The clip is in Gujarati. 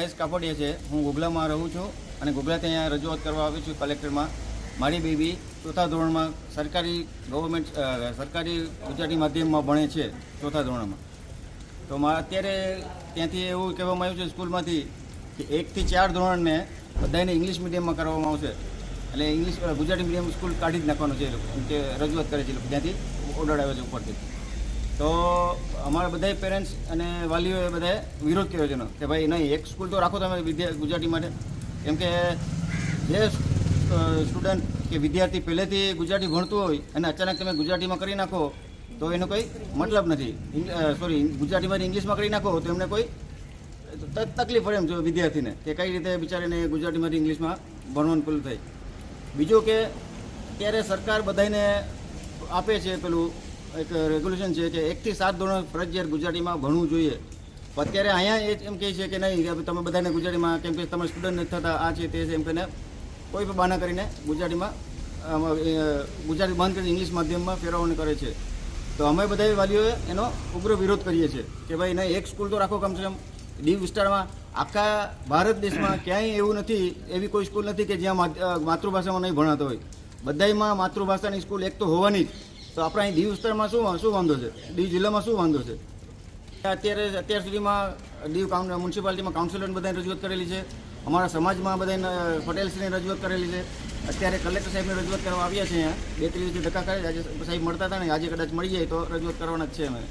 મહેશ કાપડિયા છે. હું ગોગલામાં રહું છું અને ગોગલાથી અહીંયા રજૂઆત કરવા આવી છું કલેક્ટરમાં. મારી બેબી ચોથા ધોરણમાં સરકારી ગવર્મેન્ટ સરકારી ગુજરાતી માધ્યમમાં ભણે છે ચોથા ધોરણમાં. તો અત્યારે ત્યાંથી એવું કહેવામાં આવ્યું છે સ્કૂલમાંથી કે એકથી ચાર ધોરણને બધાને ઇંગ્લિશ મીડિયમમાં કરવામાં આવશે. એટલે ઇંગ્લિશ ગુજરાતી મીડિયમ સ્કૂલ કાઢી જ નાખવાનું છે એ લોકો. રજૂઆત કરે છે ત્યાંથી. ઓર્ડર આવે છે ઉપરથી. તો અમારા બધા પેરેન્ટ્સ અને વાલીઓએ બધાએ વિરોધ કર્યો છે એનો, કે ભાઈ નહીં, એક સ્કૂલ તો રાખો તમે વિદ્યા, ગુજરાતી માટે. કેમ કે જે સ્ટુડન્ટ કે વિદ્યાર્થી પહેલેથી ગુજરાતી ભણતું હોય અને અચાનક તમે ગુજરાતીમાં કરી નાખો, તો એનો કોઈ મતલબ નથી. સોરી ગુજરાતીમાંથી ઇંગ્લિશમાં કરી નાખો, તો એમને કોઈ તકલીફ પડે એમ જો વિદ્યાર્થીને, કે કઈ રીતે બિચારીને ગુજરાતીમાંથી ઇંગ્લિશમાં ભણવાનું પેલું થાય. બીજું કે, ત્યારે સરકાર બધાને આપે છે પેલું એક રેગ્યુલેશન છે કે એકથી સાત ધોરણ ફરજિયાત ગુજરાતીમાં ભણવું જોઈએ. અત્યારે અહીંયા એ એમ કહે છે કે નહીં, કે તમે બધાને ગુજરાતીમાં, કેમ કે તમે સ્ટુડન્ટ નથી થતા, આ છે તે છે એમ કહીને કોઈ પણ બહાના કરીને ગુજરાતીમાં ગુજરાતી બંધ કરીને ઇંગ્લિશ માધ્યમમાં ફેરવણી કરે છે. તો અમે બધા વાલીઓએ એનો ઉગ્ર વિરોધ કરીએ છીએ કે ભાઈ નહીં, એક સ્કૂલ તો રાખો કમસે કમ. દીવ વિસ્તારમાં આખા ભારત દેશમાં ક્યાંય એવું નથી, એવી કોઈ સ્કૂલ નથી કે જ્યાં માત- માતૃભાષામાં નહીં ભણાતો હોય. બધાયમાં માતૃભાષાની સ્કૂલ એક તો હોવાની જ. તો આપણા અહીં દીવ વિસ્તારમાં શું શું વાંધો છે? દીવ જિલ્લામાં શું વાંધો છે? અત્યારે અત્યાર સુધીમાં દીવ કાઉન મ્યુનિસિપાલિટીમાં કાઉન્સિલરને બધાને રજૂઆત કરેલી છે. અમારા સમાજમાં બધાને પટેલશ્રીને રજૂઆત કરેલી છે. અત્યારે કલેક્ટર સાહેબને રજૂઆત કરવા આવ્યા છે અહીંયા. બે ત્રીસ ધક્કા કરે આજે સાહેબ મળતા હતા ને, આજે કદાચ મળી જાય તો રજૂઆત કરવાના જ છે અમે.